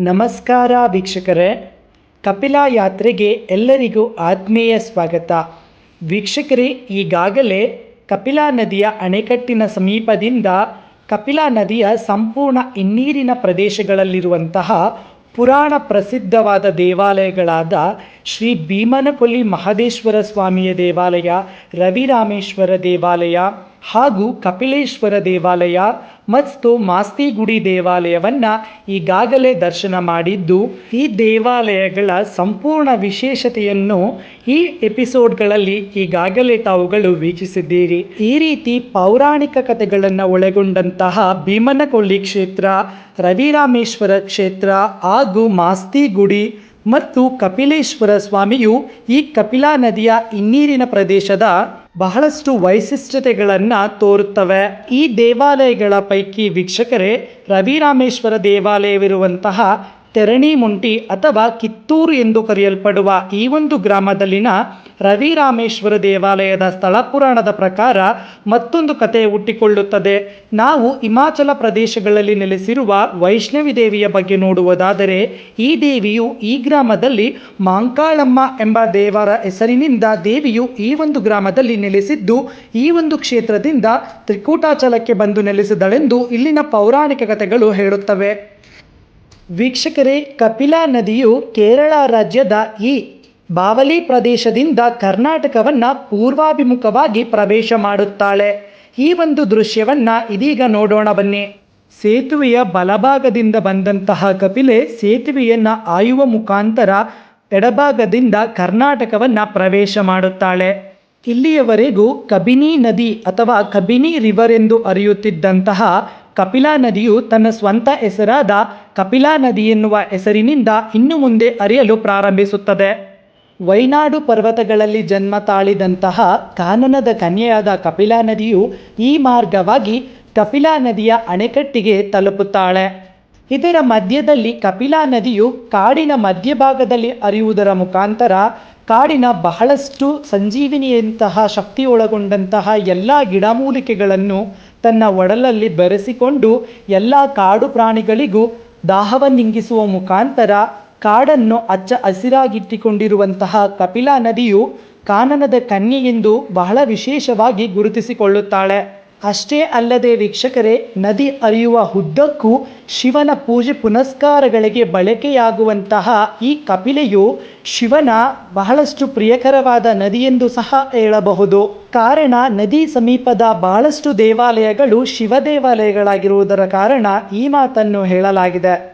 ನಮಸ್ಕಾರ ವೀಕ್ಷಕರೇ. ಕಪಿಲಾ ಯಾತ್ರೆಗೆ ಎಲ್ಲರಿಗೂ ಆತ್ಮೀಯ ಸ್ವಾಗತ. ವೀಕ್ಷಕರೇ, ಈಗಾಗಲೇ ಕಪಿಲಾ ನದಿಯ ಅಣೆಕಟ್ಟಿನ ಸಮೀಪದಿಂದ ಕಪಿಲಾ ನದಿಯ ಸಂಪೂರ್ಣ ಹಿನ್ನೀರಿನ ಪ್ರದೇಶಗಳಲ್ಲಿರುವಂತಹ ಪುರಾಣ ಪ್ರಸಿದ್ಧವಾದ ದೇವಾಲಯಗಳಾದ ಶ್ರೀ ಭೀಮನಕೊಲ್ಲಿ ಮಹದೇಶ್ವರ ಸ್ವಾಮಿಯ ದೇವಾಲಯ, ರವಿರಾಮೇಶ್ವರ ದೇವಾಲಯ ಹಾಗೂ ಕಪಿಲೇಶ್ವರ ದೇವಾಲಯ ಮತ್ತು ಮಾಸ್ತಿಗುಡಿ ದೇವಾಲಯವನ್ನು ಈಗಾಗಲೇ ದರ್ಶನ ಮಾಡಿದ್ದು, ಈ ದೇವಾಲಯಗಳ ಸಂಪೂರ್ಣ ವಿಶೇಷತೆಯನ್ನು ಈ ಎಪಿಸೋಡ್ಗಳಲ್ಲಿ ಈಗಾಗಲೇ ತಾವುಗಳು ವೀಕ್ಷಿಸಿದ್ದೀರಿ. ಈ ರೀತಿ ಪೌರಾಣಿಕ ಕಥೆಗಳನ್ನು ಒಳಗೊಂಡಂತಹ ಭೀಮನಕೊಳ್ಳಿ ಕ್ಷೇತ್ರ, ರವಿರಾಮೇಶ್ವರ ಕ್ಷೇತ್ರ ಹಾಗೂ ಮಾಸ್ತಿಗುಡಿ ಮತ್ತು ಕಪಿಲೇಶ್ವರ ಸ್ವಾಮಿಯು ಈ ಕಪಿಲಾ ನದಿಯ ಇನ್ನೀರಿನ ಪ್ರದೇಶದ ಬಹಳಷ್ಟು ವೈಶಿಷ್ಟ್ಯತೆಗಳನ್ನು ತೋರುತ್ತವೆ. ಈ ದೇವಾಲಯಗಳ ಪೈಕಿ ವೀಕ್ಷಕರೇ ರವಿರಾಮೇಶ್ವರ ದೇವಾಲಯವಿರುವಂತಹ ತೆರಣಿಮುಂಟಿ ಅಥವಾ ಕಿತ್ತೂರು ಎಂದು ಕರೆಯಲ್ಪಡುವ ಈ ಒಂದು ಗ್ರಾಮದಲ್ಲಿನ ರವಿರಾಮೇಶ್ವರ ದೇವಾಲಯದ ಸ್ಥಳ ಪುರಾಣದ ಪ್ರಕಾರ ಮತ್ತೊಂದು ಕಥೆ ಹುಟ್ಟಿಕೊಳ್ಳುತ್ತದೆ. ನಾವು ಹಿಮಾಚಲ ಪ್ರದೇಶಗಳಲ್ಲಿ ನೆಲೆಸಿರುವ ವೈಷ್ಣವಿ ದೇವಿಯ ಬಗ್ಗೆ ನೋಡುವುದಾದರೆ, ಈ ದೇವಿಯು ಈ ಗ್ರಾಮದಲ್ಲಿ ಮಾಂಕಾಳಮ್ಮ ಎಂಬ ದೇವರ ಹೆಸರಿನಿಂದ ದೇವಿಯು ಈ ಒಂದು ಗ್ರಾಮದಲ್ಲಿ ನೆಲೆಸಿದ್ದು, ಈ ಒಂದು ಕ್ಷೇತ್ರದಿಂದ ತ್ರಿಕೂಟಾಚಲಕ್ಕೆ ಬಂದು ನೆಲೆಸಿದಳೆಂದು ಇಲ್ಲಿನ ಪೌರಾಣಿಕ ಕಥೆಗಳು ಹೇಳುತ್ತವೆ. ವೀಕ್ಷಕರೇ, ಕಪಿಲಾ ನದಿಯು ಕೇರಳ ರಾಜ್ಯದ ಈ ಬಾವಲಿ ಪ್ರದೇಶದಿಂದ ಕರ್ನಾಟಕವನ್ನು ಪೂರ್ವಾಭಿಮುಖವಾಗಿ ಪ್ರವೇಶ ಮಾಡುತ್ತಾಳೆ. ಈ ಒಂದು ದೃಶ್ಯವನ್ನು ಇದೀಗ ನೋಡೋಣ ಬನ್ನಿ. ಸೇತುವೆಯ ಬಲಭಾಗದಿಂದ ಬಂದಂತಹ ಕಪಿಲೆ ಸೇತುವೆಯನ್ನು ಆಯುವ ಮುಖಾಂತರ ಎಡಭಾಗದಿಂದ ಕರ್ನಾಟಕವನ್ನು ಪ್ರವೇಶ ಮಾಡುತ್ತಾಳೆ. ಇಲ್ಲಿಯವರೆಗೂ ಕಬಿನಿ ನದಿ ಅಥವಾ ಕಬಿನಿ ರಿವರ್ ಎಂದು ಅರಿಯುತ್ತಿದ್ದಂತಹ ಕಪಿಲಾ ನದಿಯು ತನ್ನ ಸ್ವಂತ ಹೆಸರಾದ ಕಪಿಲಾ ನದಿ ಎನ್ನುವ ಹೆಸರಿನಿಂದ ಇನ್ನು ಮುಂದೆ ಅರಿಯಲು ಪ್ರಾರಂಭಿಸುತ್ತದೆ. ವೈನಾಡು ಪರ್ವತಗಳಲ್ಲಿ ಜನ್ಮ ತಾಳಿದಂತಹ ಕಾನನದ ಕನ್ಯೆಯಾದ ಕಪಿಲಾ ನದಿಯು ಈ ಮಾರ್ಗವಾಗಿ ಕಪಿಲಾ ನದಿಯ ಅಣೆಕಟ್ಟಿಗೆ ತಲುಪುತ್ತಾಳೆ. ಇದರ ಮಧ್ಯದಲ್ಲಿ ಕಪಿಲಾ ನದಿಯು ಕಾಡಿನ ಮಧ್ಯಭಾಗದಲ್ಲಿ ಅರಿಯುವುದರ ಮುಖಾಂತರ ಕಾಡಿನ ಬಹಳಷ್ಟು ಸಂಜೀವಿನಿಯಂತಹ ಶಕ್ತಿ ಒಳಗೊಂಡಂತಹ ಎಲ್ಲ ಗಿಡಮೂಲಿಕೆಗಳನ್ನು ತನ್ನ ಒಡಲಲ್ಲಿ ಬೆರೆಸಿಕೊಂಡು ಎಲ್ಲ ಕಾಡು ಪ್ರಾಣಿಗಳಿಗೂ ದಾಹವನ್ನಿಂಗಿಸುವ ಮುಖಾಂತರ ಕಾಡನ್ನು ಅಚ್ಚ ಹಸಿರಾಗಿಟ್ಟಿಕೊಂಡಿರುವಂತಹ ಕಪಿಲಾ ನದಿಯು ಕಾನನದ ಕನ್ಯೆ ಎಂದು ಬಹಳ ವಿಶೇಷವಾಗಿ ಗುರುತಿಸಿಕೊಳ್ಳುತ್ತಾಳೆ. ಅಷ್ಟೇ ಅಲ್ಲದೆ ವೀಕ್ಷಕರೇ, ನದಿ ಹರಿಯುವ ಉದ್ದಕ್ಕೂ ಶಿವನ ಪೂಜೆ ಪುನಸ್ಕಾರಗಳಿಗೆ ಬಳಕೆಯಾಗುವಂತಹ ಈ ಕಪಿಲೆಯು ಶಿವನ ಬಹಳಷ್ಟು ಪ್ರಿಯಕರವಾದ ನದಿಯೆಂದು ಸಹ ಹೇಳಬಹುದು. ಕಾರಣ, ನದಿ ಸಮೀಪದ ಬಹಳಷ್ಟು ದೇವಾಲಯಗಳು ಶಿವ ದೇವಾಲಯಗಳಾಗಿರುವುದರ ಕಾರಣ ಈ ಮಾತನ್ನು ಹೇಳಲಾಗಿದೆ.